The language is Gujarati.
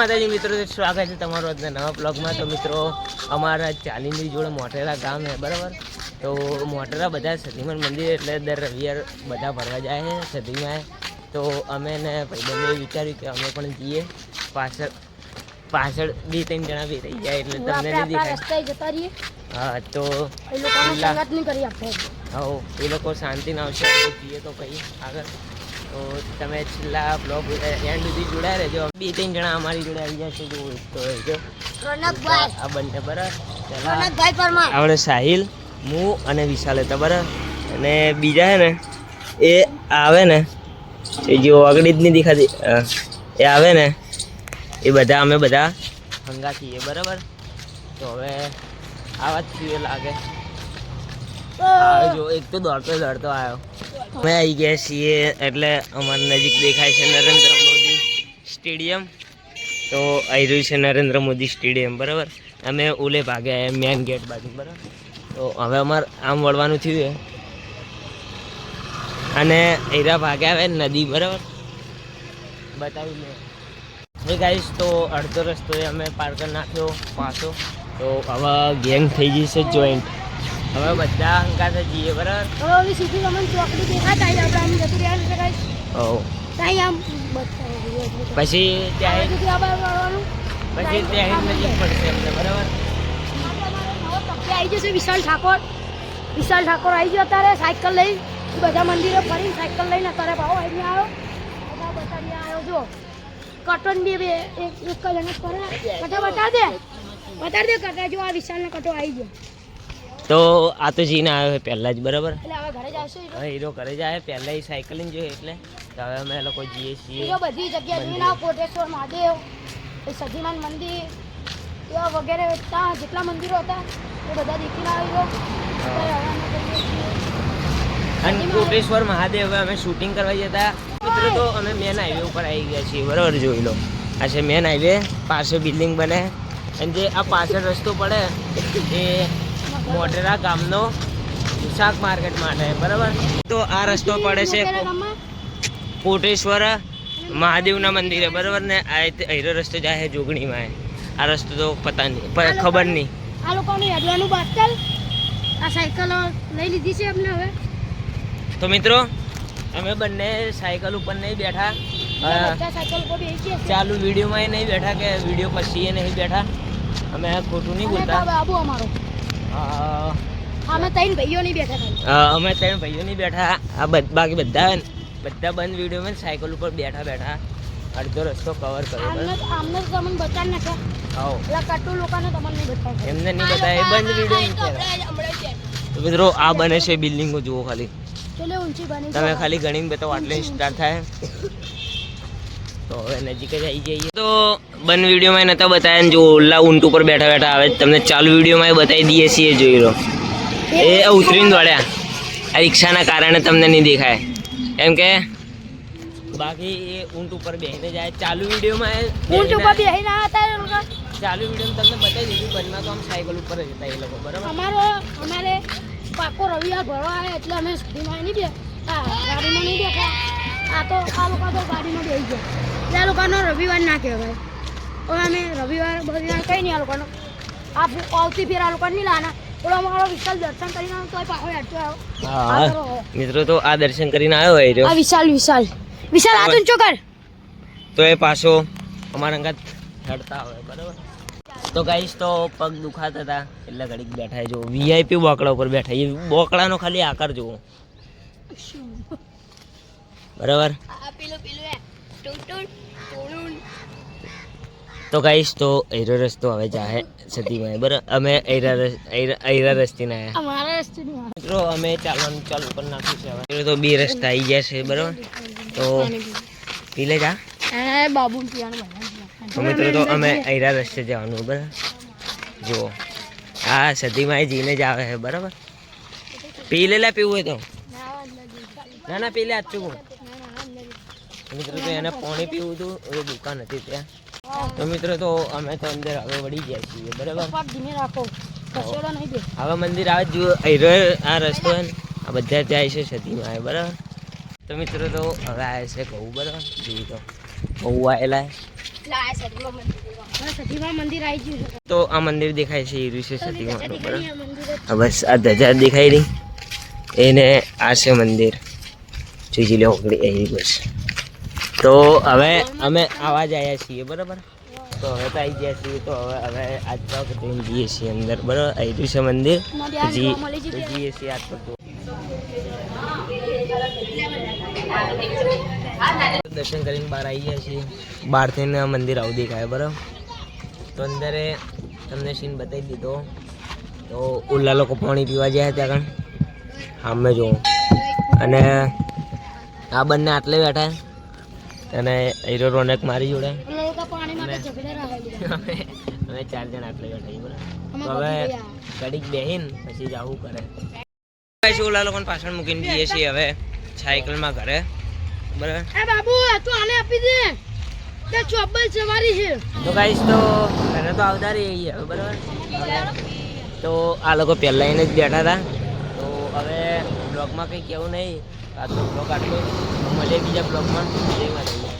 માતાજી મિત્રો સ્વાગત છે તમારો આજના નવા બ્લોગમાં તો મિત્રો અમારા ચાલીની જોડે મોટેરા ગામ છે બરાબર? તો મોટેરા બધા સતીમન મંદિર એટલે દર રવિવાર બધા ભરવા જાય છે સતીમાં તો અમે ને ભાઈબંધે વિચાર્યું કે અમે પણ જઈએ. પાછળ પાછળ બે ત્રણ જણા બી રહી જાય એટલે તમને નથી દેખાય. હા તો હા એ લોકો શાંતિના આવશે અમે જઈએ તો કઈ આગળ. તો તમે છેલ્લા બ્લોગ એન્ડ સુધી જોડાયા રહેજો. બે ત્રણ જણા અમારી જોડે આવી જશે જો તો જો. આ બંને બરાબર? આપણે સાહિલ હું અને વિશાલ હતા બરાબર? અને બીજા છે ને એ આવે ને એ જે આગળ જ નહીં દેખાતી એ આવે ને એ બધા અમે બધા હંગા છીએ બરાબર? તો હવે આવા જ છીએ લાગે? જો એક તો દોડતો દોડતો આવ્યો અમે આવી ગયા છીએ એટલે અમારે નજીક દેખાય છે નરેન્દ્ર મોદી સ્ટેડિયમ. તો આવી રહ્યું છે નરેન્દ્ર મોદી સ્ટેડિયમ, બરાબર? અમે ઓલે ભાગે મેન ગેટ બાજુ, બરાબર? તો હવે અમારે આમ વળવાનું થયું છે અને એરા ભાગે આવે નદી, બરાબર? બતાવી લે. એ ગાઈશ તો અડધો રસ્તો અમે પાર કરી નાખ્યો પાછો. તો હવે ગેંગ થઈ જશે જોઈન્ટ હવે બધા હંકાતે જઈએ બરાબર? હવે સીધી તમને ચોકડી દેખાતા આપણે આમ જતું રહ્યા છે ગાઈસ ઓ. ત્યાં આમ પછી ત્યાં. પછી ત્યાં નજીક પડશે અમને બરાબર? આવી જશે વિશાલ ઠાકોર. વિશાલ ઠાકોર આવી ગયો અત્યારે સાયકલ લઈ. બધા મંદિરે ફરીને સાયકલ લઈને અત્યારે ભાવ અહીં આવ્યો બધા બતાવી આવ્યો જો. કટન બી બે એક એક જ કરે કટો બતાડ દે બતાડ દે કટા જો આ વિશાલનો કટો આવી ગયો. તો આ તો જીને આવ્યો છે પહેલાં જ બરાબર? હા ઘરે હીરો? ઘરે જાય પહેલાં એ સાયકલિંગ જોઈએ એટલે. તો હવે અમે લોકો જઈએ છીએ બધી જગ્યા જોઈને આવો કોટેશ્વર મહાદેવ સજીમાન મંદિર એવા વગેરે ત્યાં જેટલા મંદિરો હતા એ બધા દેખીને આવી. અને કોટેશ્વર મહાદેવ હવે અમે શૂટિંગ કરવા જતા. મિત્રો તો અમે મેન હાઈવે ઉપર આવી ગયા છીએ બરાબર? જોઈ લો. આ છે મેન હાઈવે પાસે બિલ્ડિંગ બને. અને જે આ પાછળ રસ્તો પડે એ મોટેરા ગામનો શાક માર્કેટ માટે બરાબર? તો આ રસ્તો પડે છે કોટેશ્વર મહાદેવના મંદિરે બરાબર ને? આ હીરો રસ્તો જાય છે જોગણીમાં. આ રસ્તો તો પતા નહીં ખબર નહીં. આ લોકોને હેડવાનું બાસ્કલ આ સાયકલો લઈ લીધી છે અમને હવે. તો મિત્રો અમે બંને સાયકલ ઉપર નહીં બેઠા. ચાલુ વિડીયોમાં એ નહીં બેઠા કે વીડિયો પછી એ નહીં બેઠા? અમે આ ખોટું નહીં બોલતા. બાબુ અમારો. અમે ત્રણ ભાઈઓ નહીં બેઠા અમે ત્રણ ભાઈઓ નહીં બેઠા. આ બધ- બાકી બધા બધા બંધ વિડીયોમાં સાયકલ ઉપર બેઠા બેઠા અડધો રસ્તો કવર કર્યો આમને? તો તમને બતાડ નાખ્યા. આવો. એટલે કટુ લોકોને તમને નહીં બતાવ્યા એમને નહીં બતાવે એ બંધ વીડિયો તો મિત્રો આ બને છે બિલ્ડિંગો જુઓ ખાલી. ચલે ઊંચી બની તમે ખાલી ગણીને બતાવો આટલે સ્ટાર્ટ થાય. તો હવે નજીક જ આવી જઈએ. તો બન વિડીયોમાં નતા બતાવ્યા ને જો ઓલા ઊંટ ઉપર બેઠા બેઠા આવે તમને ચાલુ વિડીયોમાં બતાવી દઈએ છીએ જોઈ લો. એ ઉતરીને દોડ્યા. આ રિક્ષાના કારણે તમને નહીં દેખાય. એમ કે? બાકી એ ઊંટ ઉપર બેસીને જાય ચાલુ વિડીયોમાં ઊંટ ઉપર બેહીને હતા. ચાલુ વીડિયો તમને બતાવી દીધું બંધમાં તો આમ સાયકલ ઉપર જ હતા એ લોકો બરાબર? અમારો અમારે પાકો રવિવાર ભરવા આવે એટલે અમે સ્કૂટીમાં નહીં બે ગાડીમાં નહીં બેઠા. આ તો આ લોકો તો ગાડીમાં બેસી ગયા. આ લોકોનો રવિવાર ના કહેવાય. હવે અમે રવિવાર બધી કંઈ નહીં આ લોકોનો. આ આવતી ફેર આ લોકોને નહીં લાના. મિત્રો તો આ દર્શન કરીને આવ્યો આ વિશાલ વિશાલ. વિશાલ આ તું ચોકર તો એ પાછો અમારા અંગત હેડતા હોય બરાબર? તો ગાઈશ તો પગ દુખાતા હતા. એટલે ઘડીક બેઠા જો વીઆઈપી બોકડા ઉપર બેઠા એ બોકડાનો ખાલી આકાર જુઓ. બરાબર? તો ગાઈશ તો એરો રસ્તો હવે જાહે સતીમાં બરાબર અમે એરા રસ- એરા- એરા રસ્તી ના મિત્રો અમે ચાલવાનું ચાલુ કરી નાખ્યું છે હવે. તો બે રસ્તા આવી ગયા છે બરાબર? તો પી લે જા. બાબુ તો મિત્રો તો અમે એરા રસ્તે જવાનું બરાબર? જુઓ. હા સતીમાં જીને જ આવે છે બરાબર? પી લે લે પીવું હોય તો. ના ના પી લે આચું મિત્રો તો એને પાણી પીવું હતું એ દુકાન હતી ત્યાં. તો મિત્રો તો અમે તો અંદર હવે વળી ગયા છીએ બરાબર? ધીમે રાખો. નહીં હવે મંદિર આવે જુઓ આ રસ્તો આ બધા ત્યાં છે સતીમાં આવે બરાબર? તો મિત્રો તો હવે આવે છે કહું બરાબર? જોયું તો. કહુ આવેલા તો આ મંદિર દેખાય છે એ છે સતીમાં. બરાબર? બસ આ ધજા દેખાય રહી એને આ છે મંદિર. જોઈ લે ઓગળી એ બસ તો હવે અમે આવા જ આવ્યા છીએ બરાબર? તો હવે તો આવી ગયા છીએ તો હવે હવે આજ તો જઈને જઈએ છીએ અંદર બરાબર? આવ્યું છે મંદિર. માં જી જઈએ છીએ આજ તો. દર્શન કરીને બહાર આવી ગયા છીએ. બહારથી ને મંદિર આવું દેખાય બરાબર? તો અંદરે તમને સીન બતાવી દીધો. તો ઓલા લોકો પાણી પીવા જાય ત્યાં આગળ. સામે જુઓ અને આ બંને આટલે બેઠા. અને હીરો રોનક મારી જોડે. પેલા લોકો પાણી માટે ઝઘડે રહે બધા. અમે ચાર જણ આટલે બેઠા હવે કડીક. બેહીન પછી જવું કરે. ઓલા લોકોને પાછળ મૂકીને જઈએ છીએ હવે? સાયકલમાં ઘરે. બરાબર? એ બાબુ તું આને આપી દે. તે ચોબ્બલ સવારી છે. તો ગાઈશ તો ઘરે તો આવતા રહીએ હવે બરાબર? તો આ લોકો પહેલા એને જ બેઠા હતા. તો હવે બ્લોગમાં કંઈ કેવું નહીં. આજનો બ્લોગ આટલો. મળીએ બીજા બ્લોગમાં જય માતાજી